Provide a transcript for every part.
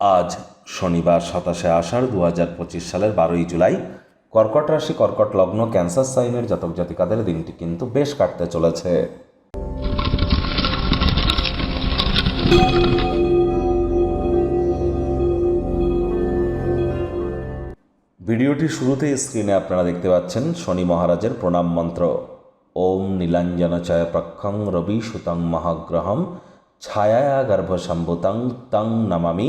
আজ শনিবার সাতাশে আষাঢ় দু হাজার পঁচিশ সালের বারোই জুলাই। কর্কট রাশি, কর্কট লগ্ন, ক্যান্সার সাইনের জাতক জাতিকাদের দিনটি কিন্তু বেশ কাটতে চলেছে। ভিডিওটি শুরুতেই স্ক্রিনে আপনারা দেখতে পাচ্ছেন শনি মহারাজের প্রণাম মন্ত্র। ওম নীলাঞ্জন চয় প্রক্ষং রবি সুতং মহাগ্রহম ছায়া গর্ভসম্ভুতং তং নমামি।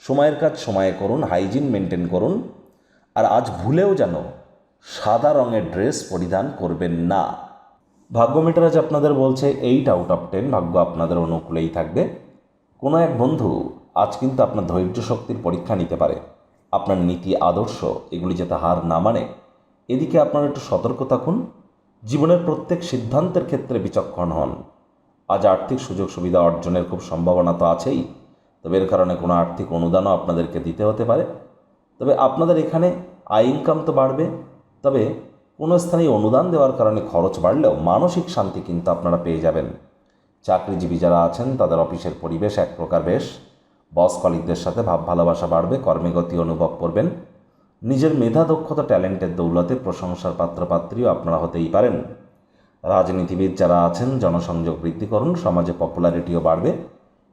সময়ের কাজ সময়ে করুন হাইজিন মেনটেন করুন। আর আজ ভুলেও যেন সাদা রঙের ড্রেস পরিধান করবেন না। ভাগ্য মিটার আজ আপনাদের বলছে এইট আউট অফ টেন ভাগ্য আপনাদের অনুকূলেই থাকবে। কোনো এক বন্ধু আজ কিন্তু আপনার ধৈর্য শক্তির পরীক্ষা নিতে পারে। আপনার নীতি, আদর্শ, এগুলি যাতে হার না মানে। এদিকে আপনারা একটু সতর্ক থাকুন। জীবনের প্রত্যেক সিদ্ধান্তের ক্ষেত্রে বিচক্ষণ হন। আজ আর্থিক সুযোগ সুবিধা অর্জনের খুব সম্ভাবনা তো আছেই। তবে এর কারণে কোনো আর্থিক অনুদানও আপনাদেরকে দিতে হতে পারে। তবে আপনাদের এখানে আয় ইনকাম তো বাড়বে, তবে কোনো স্থানে অনুদান দেওয়ার কারণে খরচ বাড়লেও মানসিক শান্তি কিন্তু আপনারা পেয়ে যাবেন। চাকরিজীবী যারা আছেন, তাদের অফিসের পরিবেশ এক প্রকার বেশ। বস কলিকদের সাথে ভাব ভালোবাসা বাড়বে, কর্মে গতি অনুভব করবেন। নিজের মেধা, দক্ষতা, ট্যালেন্টের দৌলতে প্রশংসার পাত্রপাত্রীও আপনারা হতেই পারেন। রাজনীতিবিদ যারা আছেন, জনসংযোগ বৃদ্ধি করুন, সমাজে পপুলারিটিও বাড়বে।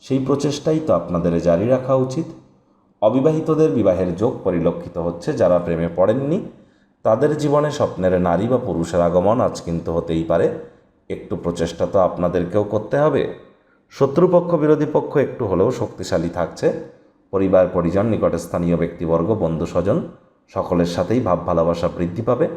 সেই প্রচেষ্টাই তো আপনাদের জারি রাখা উচিত। অবিবাহিতদের বিবাহের যোগ পরিলক্ষিত হচ্ছে যারা প্রেমে পড়েননি। তাদের জীবনে স্বপ্নের নারী বা পুরুষের আগমন আজ কিন্তু হতেই পারে। একটু প্রচেষ্টা তো আপনাদেরকেও করতে হবে। শত্রুপক্ষ, বিরোধী পক্ষ একটু হলেও শক্তিশালী থাকছে। পরিবার পরিজন নিকটস্থানীয় ব্যক্তিবর্গ বন্ধু স্বজন সকলের সাথেই ভাব ভালোবাসা বৃদ্ধি পাবে।